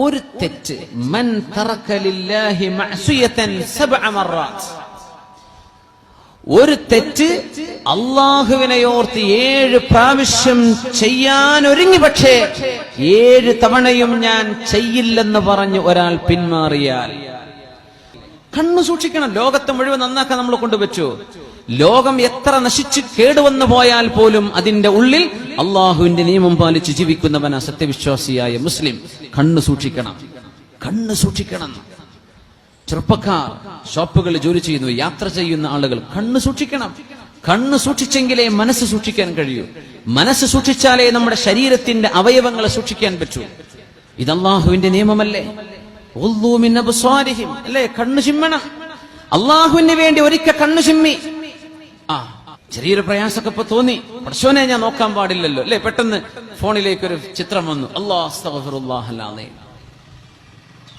ഒരു തെറ്റ്. മൻ ഒരു തെറ്റ് അള്ളാഹുവിനെ ഓർത്ത് ഏഴ് പ്രാവശ്യം ചെയ്യാൻ ഒരുങ്ങി പക്ഷേ ഏഴ് തവണയും ഞാൻ ചെയ്യില്ലെന്ന് പറഞ്ഞ് ഒരാൾ പിന്മാറിയാൽ. കണ്ണു സൂക്ഷിക്കണം. ലോകത്തെ മുഴുവൻ നന്നാക്കാൻ നമ്മൾ കൊണ്ടുവച്ചു. ലോകം എത്ര നശിച്ച് കേടുവന്നു പോയാൽ പോലും അതിന്റെ ഉള്ളിൽ അള്ളാഹുവിന്റെ നിയമം പാലിച്ച് ജീവിക്കുന്നവനാ സത്യവിശ്വാസിയായ മുസ്ലിം. കണ്ണു സൂക്ഷിക്കണം. കണ്ണു സൂക്ഷിക്കണം. ചെറുപ്പക്കാർ ഷോപ്പുകളിൽ ജോലി ചെയ്യുന്നു യാത്ര ചെയ്യുന്ന ആളുകൾ കണ്ണു സൂക്ഷിക്കണം. കണ്ണു സൂക്ഷിച്ചെങ്കിലേ മനസ്സ് സൂക്ഷിക്കാൻ കഴിയൂ. മനസ്സ് സൂക്ഷിച്ചാലേ നമ്മുടെ ശരീരത്തിന്റെ അവയവങ്ങളെ സൂക്ഷിക്കാൻ പറ്റൂ. ഇത് അള്ളാഹുവിന്റെ നിയമമല്ലേ? അല്ലേ? കണ്ണു ചിമ്മണം. അള്ളാഹുവിന് വേണ്ടി ഒരിക്കൽ കണ്ണു ചിമ്മി. ആ ചെറിയൊരു പ്രയാസമൊക്കെ ഇപ്പൊ തോന്നി. പടശോനെ ഞാൻ നോക്കാൻ പാടില്ലല്ലോ. അല്ലെ? പെട്ടെന്ന് ഫോണിലേക്ക് ഒരു ചിത്രം വന്നു. അള്ളാഹ്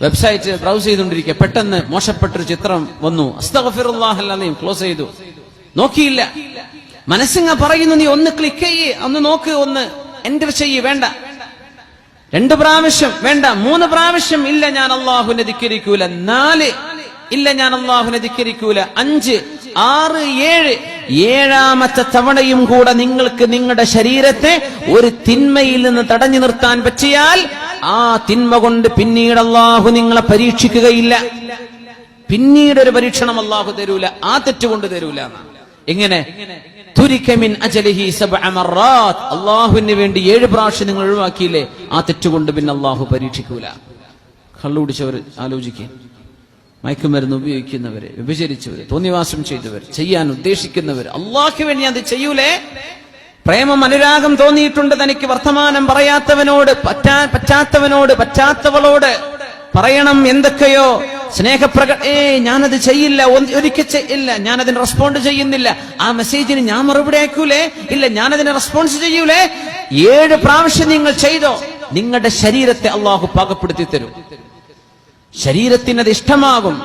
വെബ്സൈറ്റ് ബ്രൗസ് ചെയ്തുകൊണ്ടിരിക്കുക. പെട്ടെന്ന് മോശപ്പെട്ടൊരു ചിത്രം വന്നു. അസ്തഫിറുല്ലാഹല്ലാതെയും ക്ലോസ് ചെയ്തു. നോക്കിയില്ല. മനസ്സിങ്ങ പറയുന്നു നീ ഒന്ന് ക്ലിക്ക് ചെയ്യ്. ഒന്ന് നോക്ക്. ഒന്ന് എന്റർ ചെയ്യ്. വേണ്ട. രണ്ട് പ്രാവശ്യം. വേണ്ട. മൂന്ന് പ്രാവശ്യം. ഇല്ല ഞാൻ അള്ളാഹുവിനെ ധിക്കരിക്കൂല. നാല്. ഇല്ല ഞാൻ അള്ളാഹുവിനെ ധിക്കരിക്കൂല. അഞ്ച്. ആറ് ഏഴ്. ഏഴാമത്തെ തവണയും കൂടെ നിങ്ങൾക്ക് നിങ്ങളുടെ ശരീരത്തെ ഒരു തിന്മയിൽ നിന്ന് തടഞ്ഞു നിർത്താൻ പറ്റിയാൽ ആ തിന്മ കൊണ്ട് പിന്നീട് അള്ളാഹു നിങ്ങളെ പരീക്ഷിക്കുകയില്ല. പിന്നീട് ഒരു പരീക്ഷണം അള്ളാഹു തരൂല. ആ തെറ്റുകൊണ്ട് തരൂല. എങ്ങനെ. അള്ളാഹുവിന് വേണ്ടി ഏഴ് പ്രാവശ്യം നിങ്ങൾ ഒഴിവാക്കിയില്ലേ? ആ തെറ്റുകൊണ്ട് പിന്നെ അള്ളാഹു പരീക്ഷിക്കൂല. കള്ളുപിടിച്ചവർ ആലോചിക്കുക മയക്കുമരുന്ന് ഉപയോഗിക്കുന്നവര് വിഭജിച്ചവര് തോന്നിവാസം ചെയ്തവർ ചെയ്യാൻ ഉദ്ദേശിക്കുന്നവർ അള്ളാഹു വേണ്ടി അത് ചെയ്യൂലേ? പ്രേമം അനുരാഗം തോന്നിയിട്ടുണ്ട് തനിക്ക് വർത്തമാനം പറയാത്തവനോട് പറ്റാ പറ്റാത്തവനോട് പറ്റാത്തവളോട് പറയണം എന്തൊക്കെയോ. സ്നേഹപ്രക ഏ ഞാനത് ചെയ്യില്ല ഒരിക്കൽ ചെയ്യില്ല ഞാനതിന് റെസ്പോണ്ട് ചെയ്യുന്നില്ല. ആ മെസ്സേജിന് ഞാൻ മറുപടി അയക്കൂലേ? ഇല്ല ഞാനതിന് റെസ്പോൺസ് ചെയ്യൂലേ? ഏഴ് പ്രാവശ്യം നിങ്ങൾ ചെയ്തോ നിങ്ങളുടെ ശരീരത്തെ അള്ളാഹു പാകപ്പെടുത്തി തരും ശരീരത്തിന് അത് ഇഷ്ടമാകും